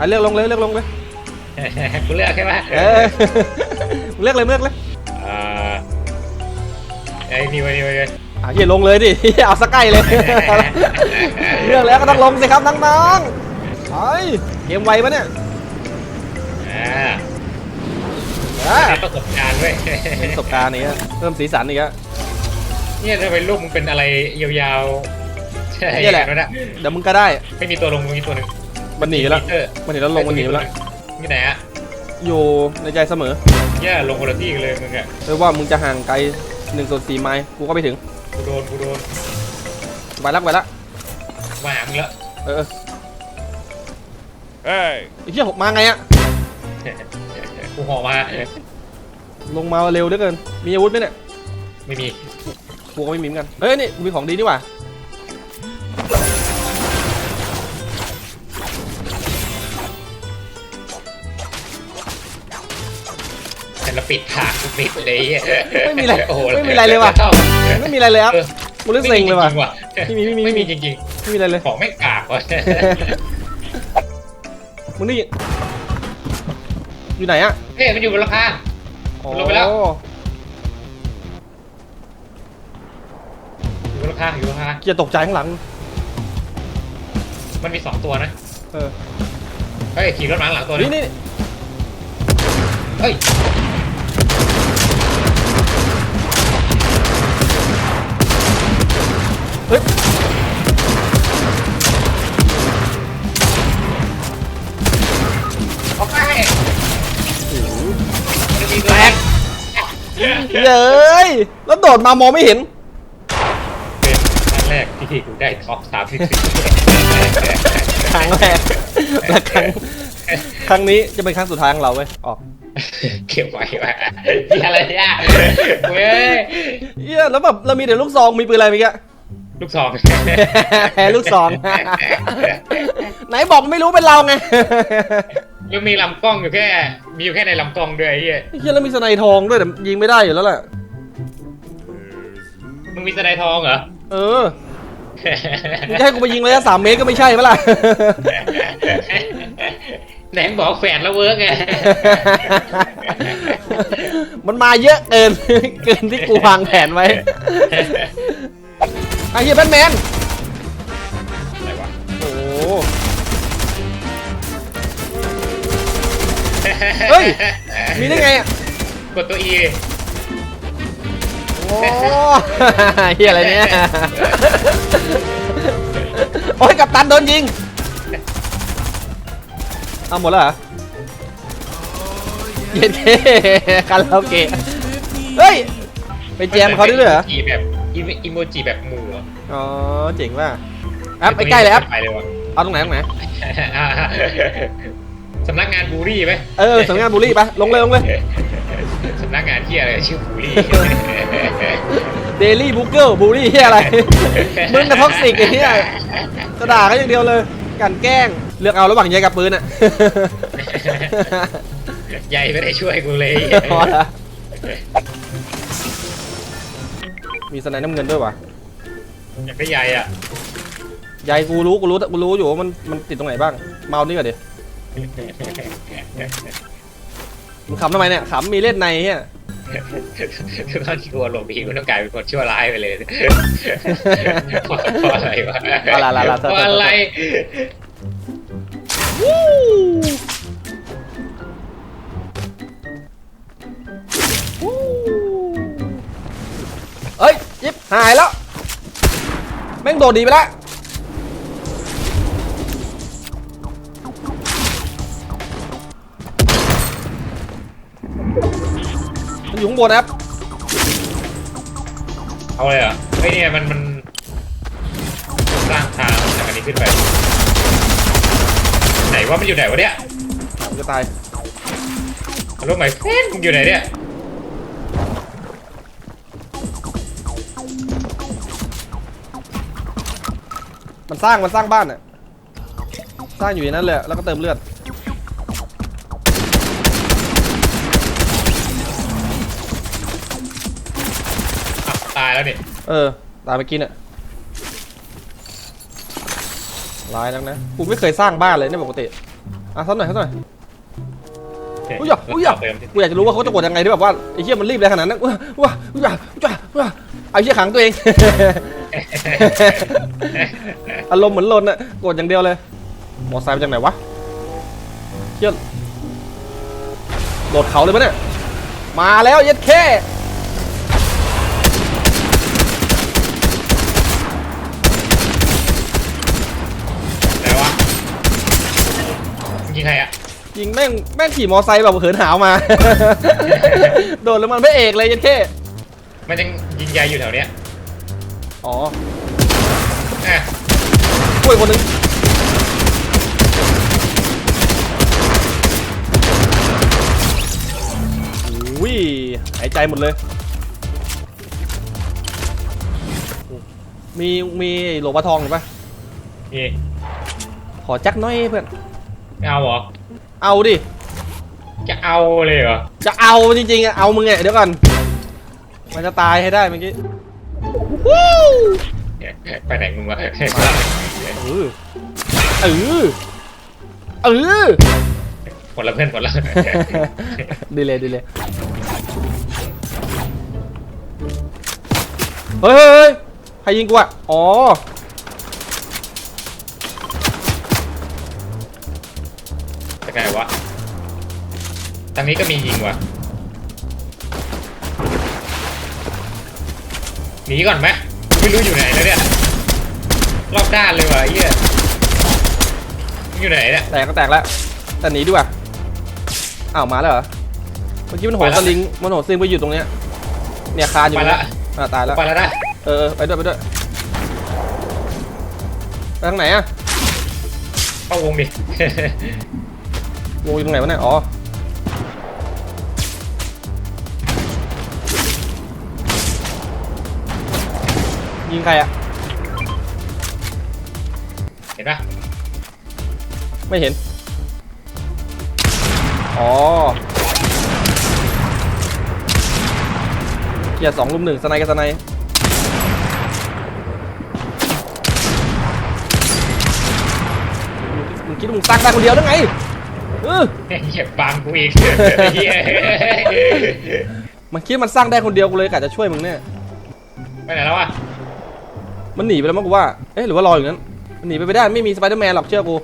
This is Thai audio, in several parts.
อะเลือกลงเลยเลือกลงเลยกูเลือกใช่ไหมเออเลือกเลยเลือกเลยอ่าไอ้นี่ไว้นี่ไว้นี่ไว้อะเฮียลงเลยดิเฮียเอาสักใกล้เลยเลือกแล้วก็ต้องลงสิครับน้องๆไอ้ยเกมไวปะเนี่ยอ่าอะได้ประสบการณ์เว้ยประสบการณ์นี่ฮะเพิ่มสีสันอีกฮะเนี่ยทำไมลูกมึงเป็นอะไรยาวๆใช่เนี่ยแหละนั่นน่ะเดี๋ยวมึงก็ได้ไม่มีตัวลงมึงมีตัวหนึ่ง มันหนีแล้ว เออมันหนีแล้วลงมันหนีไปแล้วนี่ไหนอะอยู่ในใจเสมอเนี่ยลงคนละที่กันเลยมึงอะไม่ว่ามึงจะห่างไกลหนึ่งส่วนสี่ไมล์กูก็ไปถึงกูโดนกูโดนไปแล้วไปแล้วมาหามึงแล้วเออเฮ้ยไอ้เหี้ยหกมาไงอะกูห่อมาลงมาเร็วเหลือเกินมีอาวุธไหมเนี่ยไม่มีกูก็ไม่มีเหมือนกันเฮ้ยนี่กูมีของดีนี่หว่า แต่ละปิดทางกูปิดเลยไม่มีอะไรโอ้โหไม่มีอะไรเลยว่ะเข้าไม่มีอะไรเลยครับเออกูเล่นเซ็งเลยว่ะไม่มีจริงๆไม่มีไม่มีไม่มีจริงไม่มีอะไรเลยๆของแม่งกากว่ะมึงนี่อยู่ไหนอะเฮ้ยมันอยู่บนหลังคาลงไปแล้วโอ้อยู่บนหลังคาอยู่บนหลังคาเกียร์ตกใจข้างหลัง มันมีสองตัวนะเออเฮ้ยขี่รถมาข้างหลังตัวนี่นึงนี่เฮ้ย เฮ้ยออกไปมันมีแตกเย้ยแล้วโดดมามองไม่เห็นเป็นครั้งแรกที่กูได้ท็อปสามสิบสี่ครั้งแรกและครั้งครั้งนี้จะเป็นครั้งสุดท้ายของเราเว้ยออกเก็บไว้ว่ะมีอะไรเนี่ยเว้ยเฮียแล้วแบบเรามีแต่ลูกซองมีปืนอะไรเมื่อกี้ ลูกซอง แพ้ลูกซอง ไหนบอกไม่รู้เป็นเราไงยังมีลำกล้องอยู่แค่ มีอยู่แค่ในลำกล้องด้วยไอ้เหี้ยเฮียแล้วมีสไนทองด้วยแต่ยิงไม่ได้อยู่แล้วแหละมึงมีสไนทองเหรอ เออมึงจะให้กูไปยิงระยะสามเมตรก็ไม่ใช่ปะล่ะไหนมึงบอกแฝดแล้วเวิร์กไง มันมาเยอะเกิน เกินที่กูวางแผนไว้ ไอ้เฮียแบทแมนอะไรวะโอ้โหเฮ้ย มีได้ไงอะกดตัว E โอ้เฮียอะไรเนี่ยโอ้ยกับตันโดนยิงเอาหมดแล้วเหรอเย็นเคคาราโอเกะเฮ้ยไปแจมเขาด้วยเหรอ อีแบบอีโมจิแบบหมู่ อะอ๋อเจ๋งว่ะแอปไปใกล้เลยแอปไปเลยวะเอาตรงไหนตรงไหนสำนักงานบูรี่ไหมเออสำนักงานบุรีไปลงเลยลงเลยสำนักงานที่อะไรชื่อบูรี่เดลี่บุ๊กเกิลบุรีเฮียอะไรมึงกับท็อกซิกไอ้เฮียจะด่าเขาอย่างเดียวเลยกลันแกล้งเลือกเอาระหว่างยายกับปืนอะใหญ่ไม่ได้ช่วยกูเลยพอละมีสไนด์น้ำเงินด้วยวะ อยากได้ใหญ่อะยายกูรู้กูรู้กูรู้อยู่ว่ามันมันติดตรงไหนบ้างเมานี่ก่อนดิมึงขำทำไมเนี่ยขำมีเล่นในเฮียทุกครั้งที่กูอารมณ์ดีกูต้องกลายเป็นคนชั่วร้ายไปเลยเพราะเพราะอะไรวะอะไรอะไรอะไรเพราะอะไรเอ้ยยิบหายแล้ว แม่งโดดดีไปแล้วมันอยู่ข้างบนนะครับเอาเลยเหรอไอ้เนี่ยมันมันสร้างทางจากอันนี้ขึ้นไป ไหนว่ามันอยู่ไหนวะเนี่ยผมจะตายรู้ไหมเฟนมึงอยู่ไหนเนี่ย สร้างมันสร้างบ้านอะสร้างอยู่ในนั้นเลยอะแล้วก็เติมเลือดอะตายแล้วนี่เออตายเมื่อกี้เนี่ยร้ายนักนะกูไม่เคยสร้างบ้านเลยเนี่ยปกติอะสักหน่อยสักหน่อยอุ้ยอะอุ้ยอะเติมกูอยากจะรู้ว่าเขาจะกดยังไงที่แบบว่าไอ้เหี้ยมันรีบเลยขนาดนั้นว้าว้าว้าว้าว้าไอ้เหี้ยขังตัวเอง อารมณ์เหมือนลนอะกดอย่างเดียวเลย มอไซค์มาจากไหนวะเชี่ยโดดเขาเลยปะเนี่ย มาแล้วเย็ดแค่ไหนวะยิงใครอะยิงแม่งแม่งขี่มอไซค์แบบเหินหาวมา โดดแล้วมันพระเอกเลยเย็ดแค่มันยังยิงใหญ่อยู่แถวเนี้ยอ๋อ อะช่ วยคนหนึงอุ้ยหายใจหมดเลย มีมีโหลปลาทองหรือปะนี่ขอจักหน้อยเพื่อนเอาเหรอ เอาดิ จะเอาเลยเหรอ จะเอาจริงๆอะเอามึงไงเดี๋ยวก่อน มันจะตายให้ได้เมื่อกี้ วู้ ไปไหนมึงวะ เออเออเออหมดละเพื่อนหมดละดีเลยดีเลยเฮ้ยเฮ้ยใครยิงกูอะอ๋อจากไหนวะทางนี้ก็มียิงว่ะหนีก่อนไหมไม่รู้อยู่ไหนแล้วเนี่ย รอบด้านเลยว่ะไอ้เหี้ยมึงอยู่ไหนเนี่ย แตกก็แตกแล้ว แต่หนีดีกว่าอ้าวมาแล้วเหรอ เมื่อกี้มันโหนไปแล้วสลิง มันโหนสลิงไปอยู่ตรงเนี้ย เนี่ยคานอยู่ไปตรงละเนี้ยอ่าตายแล้ว ไปแล้วนะเออเออไปด้วยไปด้วยไปทางไหนอะเข้าวงดิ วงอยู่ตรงไหนวะเนี่ย อ๋อ ยิงใครอะเห็นปะไม่เห็น อ๋อเกียร์สองลุมหนึ่งสไนกับสไนมึงคิดว่ามึงตั้งได้คนเดียวได้ไงเออเหยียบบังกูอีกเหี้ยมันคิดมันสร้างได้คนเดียวกูเลยกะจะช่วยมึงเนี่ย ไปไหนแล้ววะ มันหนีไปแล้วมั้งกูว่า เอ๊ะหรือว่ารออยู่นั้นมัน หนีไปไม่ได้ไม่มีสไปเดอร์แมนหรอกเชื่อกู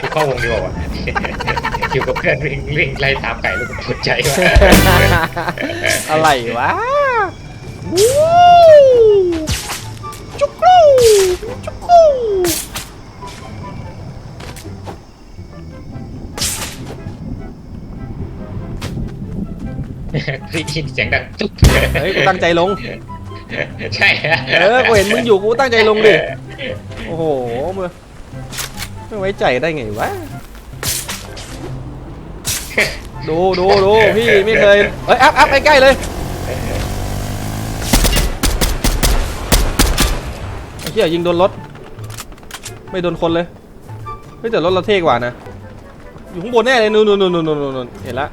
กูเข้าวงดีกว่าวะอยู่กับเพื่อนวิ่งวิ่งไล่ตามไก่ลูกปวดใจว่ะอะไรวะวู้จุกรูจุกรูได้ยินเสียงดังจุ๊บเฮ้ยกูตั้งใจลง ใช่ฮะเออกูเห็นมึงอยู่กูตั้งใจลงดิ โอ้โหมึงไม่ไว้ใจได้ไงวะ ดูดูดูพี่ไม่เคย เอ้ยอัพอัพใกล้ๆเลยไอ้เหี้ยยิงโดนรถ ไม่โดนคนเลยเฮ้ยแต่รถเราเท่กว่านะ อยู่ข้างบนแน่เลยนู่นนู่นนู่นนู่นนู่นนู่นเห็นละ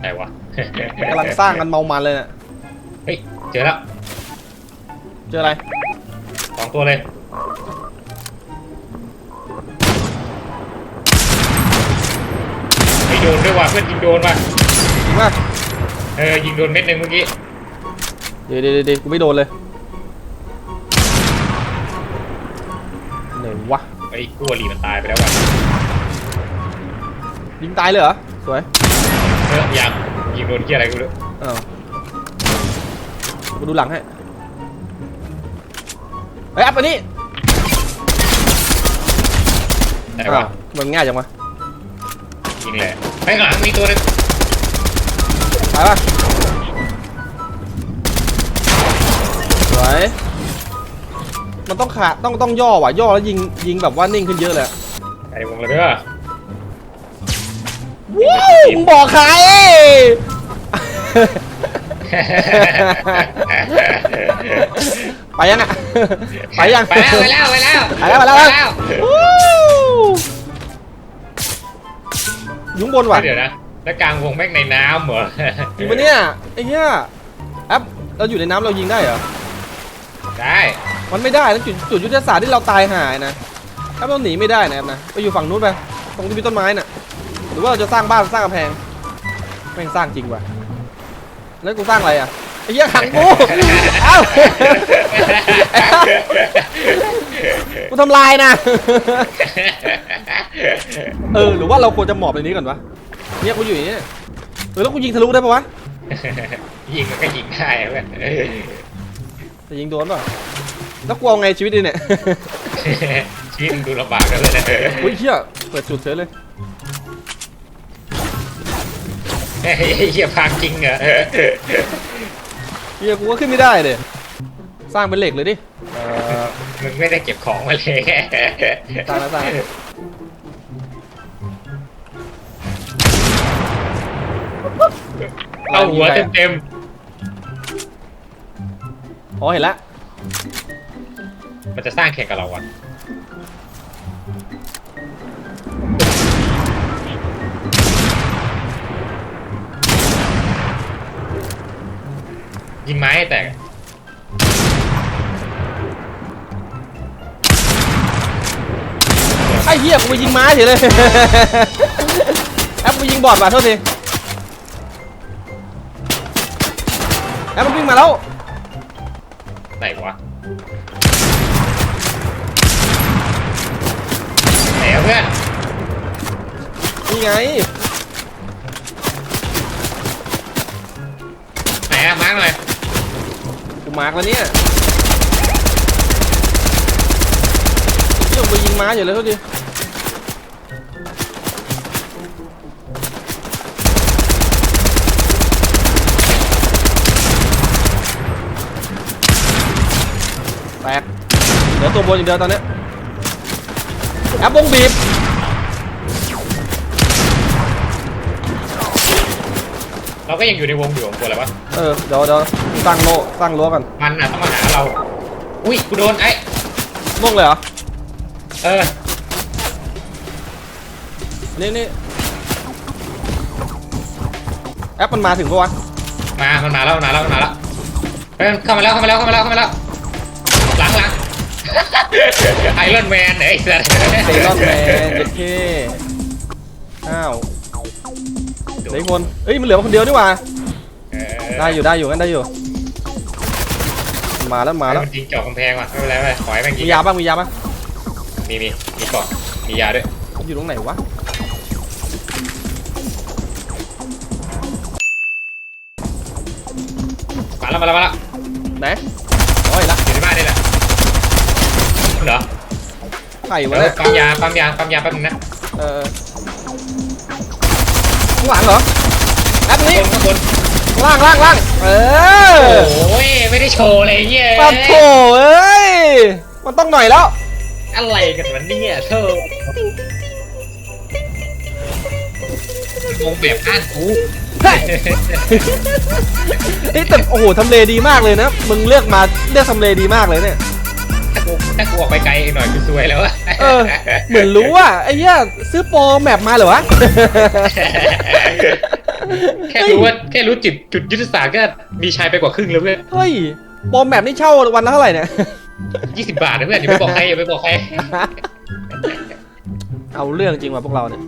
ไหนวะกำลังสร้างกันเมามันเลยน่ะ เฮ้ยเจอแล้วเจ ออะไรสองตัวเลยไม่โดนด้วยว่ะเพื่อนยิงโดนว่ะจริงป่ะเออยิงโดนเม็ดหนึ่งเมื่อกี้เดี๋ยวเดี๋ยวเดี๋ยวกูไม่โดนเลยไหนวะไอ้กู้อลีมันตายไปแล้วว่ะยิงตายเลยเหรอสวยเออยังยิงโดนที่อะไรกูรู้อ้าวกูดูหลังให้ เฮ้ยอัพอันนี้ไหนอ้าวะวมันง่ายจังวะยิงเลยไอ้หลังมีตัวหนึงตายป่ะสวยมันต้องขาต้องต้องย่อว่ะย่อแล้วยิงยิงแบบว่านิ่งขึ้นเยอะเลยอะไอ้วงเลยเด้อว้าวมึงบอกใคร ไปยังอะ ไปยังไปแล้วไปแล้วไปแล้วไปแล้วไปแล้วไปไปแล้แล้วววู้อยุ้งบนว่ะเดี๋ยวนะแล้วกลางวงแม่งในน้ำเหรอจริงปะเนี่ยไอ้เหี้ยแอปเราอยู่ในน้ำเรายิงได้เหรอได้มันไม่ได้นะจุดจุดยุทธศาสตร์ที่เราตายหายนะถ้าเราหนีไม่ได้นะแอปนะไปอยู่ฝั่งนู้นไปตรงที่มีต้นไม้น่ะ หรือว่าเราจะสร้างบ้านสร้างกำแพงแม่งสร้างจริงว่ะแล้วกูสร้างอะไรอะ ไอ้เหี้ยขังกูเอ้ากูทำลายนะ เออหรือว่าเราควรจะหมอบในนี้ก่อนวะเนี่ยกูอยู่อย่างนี้เออแล้วกูยิงทะลุได้ปะวะยิงมันก็ยิงได้เพื่อนจะยิงโดนป่ะแล้วกูเอาไงชีวิตดีเนี่ย ชีวิตมึงดูลำบากกันเลยนะอุ้ยเชี่ยเปิดจุดเฉยเลยเฮ้ยเฮียพังจริงเหรอ เฮียกูก็ขึ้นไม่ได้เลยสร้างเป็นเหล็กเลยดิเออมึงไม่ได้เก็บของมาเลยสร้างแล้วสร้างแล้วเอาหัวเต็มเต็มอ๋อเห็นละ ๆมันจะสร้างแข่งกับเราอะ ยิงไม้ให้แตกไอ้เฮียกูไปยิงม้าเฉยเลย แอปกูยิงบอดว่ะโทษทีแอปมันวิ่งมาแล้วไหนวะไหนอะเพื่อนนี่ไงไหนอะมาร์กหน่อยกู มาร์กแล้วเนี่ยเฮียกูไปยิงม้าอยู่เลยโทษทีแตกเหลือตัวบนอย่างเดียวตอนนี้แอปวงบีบ เราก็ยังอยู่ในวงอยู่ของตัวอะไรวะเออเดี๋ยวเดี๋ยวตั้งโลตั้งรั้วกันมันอะต้องมาหาเรา อุ้ยกูโดนไอ้ล่วงเลยเหรอเออนี่นี่แอปมันมาถึงปะวะมามันมาแล้วมันมาแล้วมันมาแล้วเฮ้ยเข้ามาแล้วเข้ามาแล้วเข้ามาแล้วเข้ามาแล้วหลังหลังไอรอนแมนไอ้สัสเซรอนแมนเจ็ดเคอ้าวเห ลืออีกคนเอ้ยมันเหลือคนเดียวนี่หว่าเออได้อยู่ได้อยู่งั้นได้อยู่มันมาแล้วมาแล้วมันยิงเจาะกำแพงว่ะไม่เป็นไรไม่เป็นไรขอให้แม่งยิมีงยาบ้างมียาบ้างมีมีมีเกาะมียาด้วยมันอยู่ตรงไหนวะมาแล้วมาแล้วมาแล้วไหนโอ้ยละอยู่ในบ้านนี่แหละเหรอไข่เอวะอเนี่ยปั๊มยาปั๊มยาปั๊มยาแป๊บนึงนะเออข้างหลังเหรอแอปข้างนี้บนข้างบนล่างล่างล่างเออโอ้ยไม่ได้โชว์เลยเงี้ยปะโถเอ้ยมันต้องหน่อยแล้ว อะไรกันวะเนี่ยเธอวงแบบอ้านกูเฮ้ยเฮ้ยแต่โอ้โหทำเลดีมากเลยนะ มึงเลือกมาเลือกทำเลดีมากเลยเนี่ย ถ้ากูถ้ากูออกไปไกลอีกหน่อยกูซวยแล้วอะเออ เหมือนรู้ว่าไอ้เหี้ยซื้อโปรแมปมาเหรอวะ แค่รู้ว่าแค่รู้จุดจุดยุทธศาสตร์ก็มีชายไปกว่าครึ่งแล้วเพื่อนเฮ้ยโปรแมปนี่เช่าวันละเท่าไหร่เนี่ย ยี่สิบบาทนะเพื่อนอย่าไปบอกใครอย่าไปบอกใคร เอาเรื่องจริงว่ะพวกเราเนี่ย